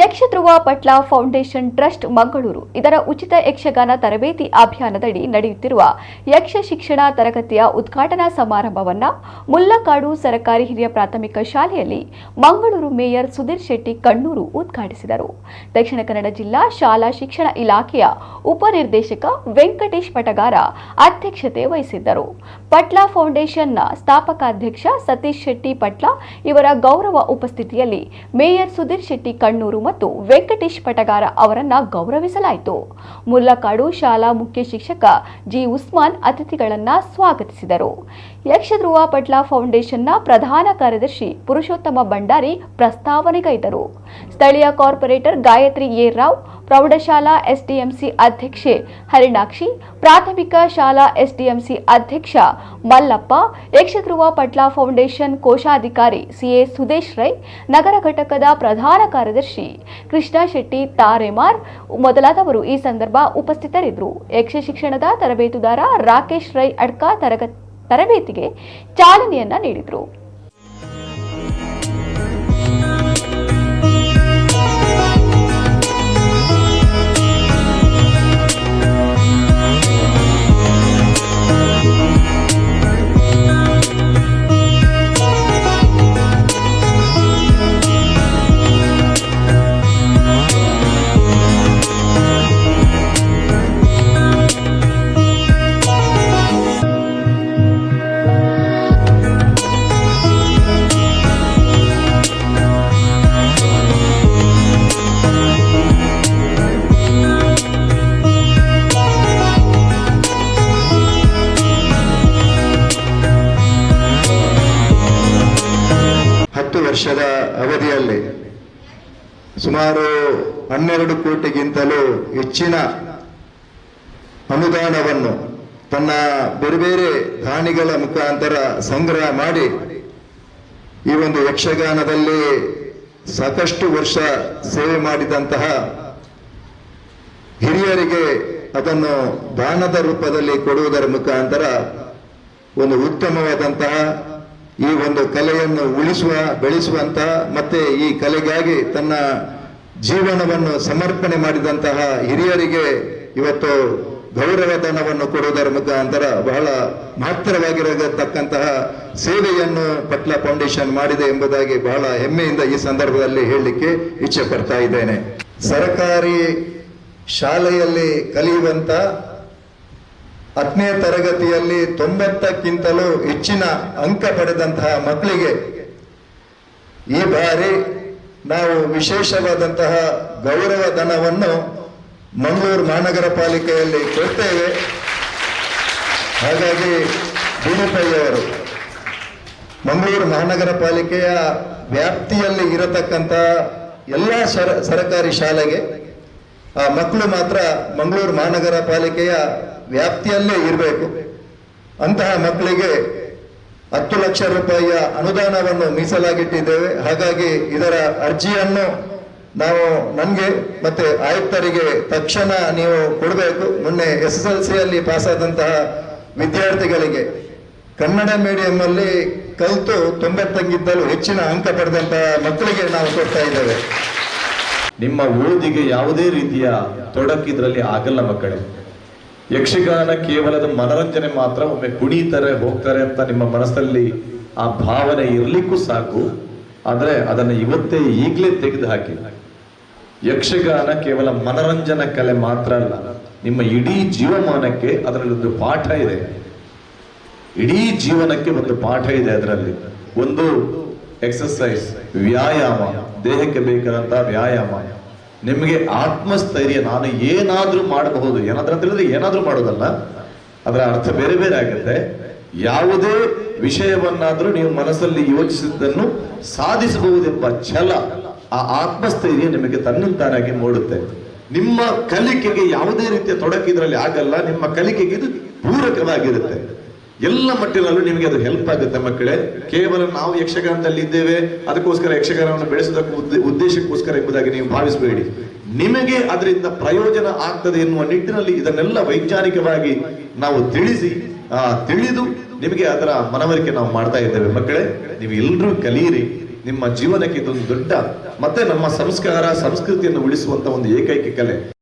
Yakshadhruva Patla foundation trust Mangaluru. ಇದರ ಉಚಿತ ಯಕ್ಷಗಾನ ತರಬೇತಿ ಅಭಿಯಾನದಡಿ ನಡೆಯುತ್ತಿರುವ ಯಕ್ಷ ಶಿಕ್ಷಣ ತರಗತಿಯ ಉದ್ಘಾಟನಾ ಸಮಾರಂಭವನ್ನು ಮುಲ್ಲಕಾಡು ಸರ್ಕಾರಿ ಹಿರಿಯ ಪ್ರಾಥಮಿಕ ಶಾಲೆಯಲ್ಲಿ ಮಂಗಳೂರು ಮೇಯರ್ ಸುಧೀರ್ ಶೆಟ್ಟಿ ಕಣ್ಣೂರು ಉದ್ಘಾಟಿಸಿದರು. ದಕ್ಷಿಣ ಕನ್ನಡ ಜಿಲ್ಲಾ ಶಾಲಾ ಶಿಕ್ಷಣ ಇಲಾಖೆಯ ಉಪನಿರ್ದೇಶಕ ವೆಂಕಟೇಶ್ ಪಟಗಾರ ಅಧ್ಯಕ್ಷತೆ ವಹಿಸಿದ್ದರು. ಪಟ್ಲ ಫೌಂಡೇಶನ್ನ ಸ್ಥಾಪಕಾಧ್ಯಕ್ಷ ಸತೀಶ್ ಶೆಟ್ಟಿ ಪಟ್ಲ ಇವರ ಗೌರವ ಉಪಸ್ಥಿತಿಯಲ್ಲಿ ಮೇಯರ್ ಸುಧೀರ್ ಶೆಟ್ಟಿ ಕಣ್ಣೂರು ಮತ್ತು ವೆಂಕಟೇಶ್ ಪಟಗಾರ ಅವರನ್ನ ಗೌರವಿಸಲಾಯಿತು. ಮುಲ್ಲಕಾಡು ಶಾಲಾ ಮುಖ್ಯ ಶಿಕ್ಷಕ ಜಿ. ಉಸ್ಮಾನ್ ಅತಿಥಿಗಳನ್ನ ಸ್ವಾಗತಿಸಿದರು. ಯಕ್ಷಧ್ರುವ ಪಟ್ಲ ಫೌಂಡೇಶನ್ನ ಪ್ರಧಾನ ಕಾರ್ಯದರ್ಶಿ ಪುರುಷೋತ್ತಮ ಭಂಡಾರಿ ಪ್ರಸ್ತಾವನೆಗೈದರು. ಸ್ಥಳೀಯ ಕಾರ್ಪೊರೇಟರ್ ಗಾಯತ್ರಿ ಎ ರಾವ್, ಪ್ರೌಢಶಾಲಾ ಎಸ್ಡಿಎಂಸಿ ಅಧ್ಯಕ್ಷೆ ಹರಿಣಾಕ್ಷಿ, ಪ್ರಾಥಮಿಕ ಶಾಲಾ ಎಸ್ಡಿಎಂಸಿ ಅಧ್ಯಕ್ಷ ಮಲ್ಲಪ್ಪ, ಯಕ್ಷಧ್ರುವ ಪಟ್ಲಾ ಫೌಂಡೇಶನ್ ಕೋಶಾಧಿಕಾರಿ ಸಿಎ ಸುದೇಶ್ ರೈ, ನಗರ ಘಟಕದ ಪ್ರಧಾನ ಕಾರ್ಯದರ್ಶಿ ಕೃಷ್ಣ ಶೆಟ್ಟಿ ತಾರೆಮಾರ್ ಮೊದಲಾದವರು ಈ ಸಂದರ್ಭ ಉಪಸ್ಥಿತರಿದ್ದರು. ಯಕ್ಷ ಶಿಕ್ಷಣದ ತರಬೇತುದಾರ ರಾಕೇಶ್ ರೈ ಅಡ್ಕ ತರಗ ತರಬೇತಿಗೆ ಚಾಲನೆಯನ್ನ ನೀಡಿದರು. ವರ್ಷದ ಅವಧಿಯಲ್ಲಿ ಸುಮಾರು ಹನ್ನೆರಡು ಕೋಟಿಗಿಂತಲೂ ಹೆಚ್ಚಿನ ಅನುದಾನವನ್ನು ತನ್ನ ಬೇರೆ ಬೇರೆ ದಾನಿಗಳ ಮುಖಾಂತರ ಸಂಗ್ರಹ ಮಾಡಿ ಈ ಒಂದು ಯಕ್ಷಗಾನದಲ್ಲಿ ಸಾಕಷ್ಟು ವರ್ಷ ಸೇವೆ ಮಾಡಿದಂತಹ ಹಿರಿಯರಿಗೆ ಅದನ್ನು ದಾನದ ರೂಪದಲ್ಲಿ ಕೊಡುವುದರ ಮುಖಾಂತರ ಒಂದು ಉತ್ತಮವಾದಂತಹ ಈ ಒಂದು ಕಲೆಯನ್ನು ಉಳಿಸುವ ಬೆಳೆಸುವಂತಹ ಮತ್ತೆ ಈ ಕಲೆಗಾಗಿ ತನ್ನ ಜೀವನವನ್ನು ಸಮರ್ಪಣೆ ಮಾಡಿದಂತಹ ಹಿರಿಯರಿಗೆ ಇವತ್ತು ಗೌರವಧನವನ್ನು ಕೊಡುವುದರ ಮುಖಾಂತರ ಬಹಳ ಮಹತ್ತರವಾಗಿರತಕ್ಕಂತಹ ಸೇವೆಯನ್ನು ಪಟ್ಲ ಫೌಂಡೇಶನ್ ಮಾಡಿದೆ ಎಂಬುದಾಗಿ ಬಹಳ ಹೆಮ್ಮೆಯಿಂದ ಈ ಸಂದರ್ಭದಲ್ಲಿ ಹೇಳಲಿಕ್ಕೆ ಇಚ್ಛೆ ಪಡ್ತಾ ಇದ್ದೇನೆ. ಸರಕಾರಿ ಶಾಲೆಯಲ್ಲಿ ಕಲಿಯುವಂತ ಹತ್ತನೇ ತರಗತಿಯಲ್ಲಿ ತೊಂಬತ್ತಕ್ಕಿಂತಲೂ ಹೆಚ್ಚಿನ ಅಂಕ ಪಡೆದಂತಹ ಮಕ್ಕಳಿಗೆ ಈ ಬಾರಿ ನಾವು ವಿಶೇಷವಾದಂತಹ ಗೌರವ ಧನವನ್ನು ಮಂಗಳೂರು ಮಹಾನಗರ ಪಾಲಿಕೆಯಲ್ಲಿ ಕೊಡ್ತೇವೆ. ಹಾಗಾಗಿ ಅವರು ಮಂಗಳೂರು ಮಹಾನಗರ ಪಾಲಿಕೆಯ ವ್ಯಾಪ್ತಿಯಲ್ಲಿ ಇರತಕ್ಕಂತಹ ಎಲ್ಲ ಸರ, ಸರಕಾರಿ ಶಾಲೆಗೆ ಆ ಮಕ್ಕಳು ಮಾತ್ರ ಮಂಗಳೂರು ಮಹಾನಗರ ಪಾಲಿಕೆಯ ವ್ಯಾಪ್ತಿಯಲ್ಲೇ ಇರಬೇಕು. ಅಂತಹ ಮಕ್ಕಳಿಗೆ ಹತ್ತು ಲಕ್ಷ ರೂಪಾಯಿಯ ಅನುದಾನವನ್ನು ಮೀಸಲಾಗಿಟ್ಟಿದ್ದೇವೆ. ಹಾಗಾಗಿ ಇದರ ಅರ್ಜಿಯನ್ನು ನಾವು ನನಗೆ ಮತ್ತೆ ಆಯುಕ್ತರಿಗೆ ತಕ್ಷಣ ನೀವು ಕೊಡಬೇಕು. ಮೊನ್ನೆ ಎಸ್ ಎಸ್ ಎಲ್ ಸಿಯಲ್ಲಿ ಪಾಸಾದಂತಹ ವಿದ್ಯಾರ್ಥಿಗಳಿಗೆ ಕನ್ನಡ ಮೀಡಿಯಂನಲ್ಲಿ ಕಲಿತು ತೊಂಬತ್ತಕ್ಕಿಂತಲೂ ಹೆಚ್ಚಿನ ಅಂಕ ಪಡೆದಂತಹ ಮಕ್ಕಳಿಗೆ ನಾವು ಕೊಡ್ತಾ ಇದ್ದೇವೆ. ನಿಮ್ಮ ಓದಿಗೆ ಯಾವುದೇ ರೀತಿಯ ತೊಡಕಿದ್ರಲ್ಲಿ ಆಗಲ್ಲ ಮಕ್ಕಳೇ. ಯಕ್ಷಗಾನ ಕೇವಲದ ಮನರಂಜನೆ ಮಾತ್ರ, ಒಮ್ಮೆ ಕುಣಿತಾರೆ, ಹೋಗ್ತಾರೆ ಅಂತ ನಿಮ್ಮ ಮನಸ್ಸಲ್ಲಿ ಆ ಭಾವನೆ ಇರ್ಲಿಕ್ಕೂ ಸಾಕು. ಆದರೆ ಅದನ್ನ ಇವತ್ತೇ ಈಗಲೇ ತೆಗೆದು ಹಾಕಿ ಯಕ್ಷಗಾನ ಕೇವಲ ಮನರಂಜನ ಕಲೆ ಮಾತ್ರ ಅಲ್ಲ, ನಿಮ್ಮ ಇಡೀ ಜೀವಮಾನಕ್ಕೆ ಅದರಲ್ಲಿ ಒಂದು ಪಾಠ ಇದೆ. ಇಡೀ ಜೀವನಕ್ಕೆ ಒಂದು ಪಾಠ ಇದೆ ಅದರಲ್ಲಿ. ಒಂದು ಎಕ್ಸಸೈಸ್ ವ್ಯಾಯಾಮ, ದೇಹಕ್ಕೆ ಬೇಕಾದಂತಹ ವ್ಯಾಯಾಮ. ನಿಮಗೆ ಆತ್ಮಸ್ಥೈರ್ಯ, ನಾನು ಏನಾದರೂ ಮಾಡಬಹುದು. ಏನಾದ್ರೂ ಅಂತ ಹೇಳಿದ್ರೆ ಏನಾದರೂ ಮಾಡೋದಲ್ಲ ಅದರ ಅರ್ಥ ಬೇರೆ ಬೇರೆ ಆಗುತ್ತೆ. ಯಾವುದೇ ವಿಷಯವನ್ನಾದರೂ ನೀವು ಮನಸ್ಸಲ್ಲಿ ಯೋಚಿಸಿದ್ದನ್ನು ಸಾಧಿಸಬಹುದೆಂಬ ಛಲ ಆ ಆತ್ಮಸ್ಥೈರ್ಯ ನಿಮಗೆ ತನ್ನಿಂತಾನಾಗಿ ಮೂಡುತ್ತೆ. ನಿಮ್ಮ ಕಲಿಕೆಗೆ ಯಾವುದೇ ರೀತಿಯ ತೊಡಕಿದ್ರಲ್ಲಿ ಆಗಲ್ಲ. ನಿಮ್ಮ ಕಲಿಕೆಗೆ ಇದು ಪೂರಕವಾಗಿರುತ್ತೆ. ಎಲ್ಲ ಮಟ್ಟಿನಲ್ಲೂ ನಿಮಗೆ ಅದು ಹೆಲ್ಪ್ ಆಗುತ್ತೆ ಮಕ್ಕಳೇ. ಕೇವಲ ನಾವು ಯಕ್ಷಗಾನದಲ್ಲಿ ಇದ್ದೇವೆ, ಅದಕ್ಕೋಸ್ಕರ ಯಕ್ಷಗಾನವನ್ನು ಬೆಳೆಸೋದಕ್ಕೆ ಉದ್ದೇ- ಉದ್ದೇಶಕ್ಕೋಸ್ಕರ ಎಂಬುದಾಗಿ ನೀವು ಭಾವಿಸಬೇಡಿ. ನಿಮಗೆ ಅದರಿಂದ ಪ್ರಯೋಜನ ಆಗ್ತದೆ ಎನ್ನುವ ನಿಟ್ಟಿನಲ್ಲಿ ಇದನ್ನೆಲ್ಲ ವೈಜ್ಞಾನಿಕವಾಗಿ ನಾವು ತಿಳಿಸಿ, ಆ, ತಿಳಿದು ನಿಮಗೆ ಅದರ ಮನವರಿಕೆ ನಾವು ಮಾಡ್ತಾ ಇದ್ದೇವೆ ಮಕ್ಕಳೇ. ನೀವು ಎಲ್ಲರೂ ಕಲಿಯಿರಿ ನಿಮ್ಮ ಜೀವನಕ್ಕೆ ಇದೊಂದು ದೊಡ್ಡ, ಮತ್ತೆ ನಮ್ಮ ಸಂಸ್ಕಾರ, ಸಂಸ್ಕೃತಿಯನ್ನು ಉಳಿಸುವಂತ ಒಂದು ಏಕೈಕ ಕಲೆ.